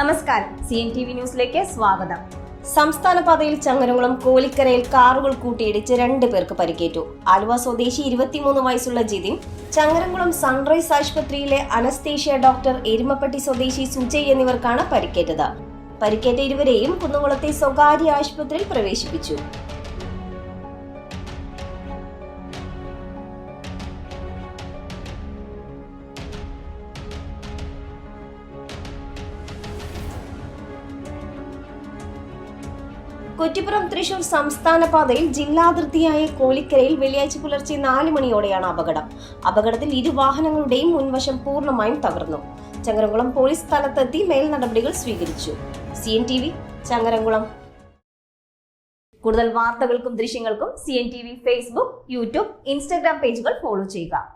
നമസ്കാരം. C N T V ന്യൂസിലേക്ക് സ്വാഗതം. സംസ്ഥാന പാതയിൽ ചങ്ങരംകുളം കോലിക്കരയിൽ കാറുകൾ കൂട്ടിയിടിച്ച് രണ്ട് പേർക്ക് പരിക്കേറ്റു. ആലുവ സ്വദേശി ഇരുപത്തിമൂന്ന് വയസ്സുള്ള ജിതിൻ ചങ്ങരംകുളം സൺറൈസ് ആശുപത്രിയിലെ അനസ്തേഷ്യ ഡോക്ടർ എരുമപ്പെട്ടി സ്വദേശി സുജയ് എന്നിവർക്കാണ് പരിക്കേറ്റത്. പരിക്കേറ്റ ഇരുവരെയും കുന്നംകുളത്തെ സ്വകാര്യ ആശുപത്രിയിൽ പ്രവേശിപ്പിച്ചു. കുറ്റിപ്പുറം തൃശൂർ സംസ്ഥാന പാതയിൽ ജില്ലാതിർത്തിയായ കോലിക്കരയിൽ വെള്ളിയാഴ്ച പുലർച്ചെ നാല് മണിയോടെയാണ് അപകടം. അപകടത്തിൽ ഇരു വാഹനങ്ങളുടെയും മുൻവശം പൂർണമായും തകർന്നു. ചങ്ങരംകുളം പോലീസ് സ്ഥലത്തെത്തി മേൽ നടപടികൾ സ്വീകരിച്ചു. C N T V Changaramkulam. കൂടുതൽ വാർത്തകൾക്കും ദൃശ്യങ്ങൾക്കും C N T V Facebook YouTube Instagram പേജുകൾ ഫോളോ ചെയ്യുക.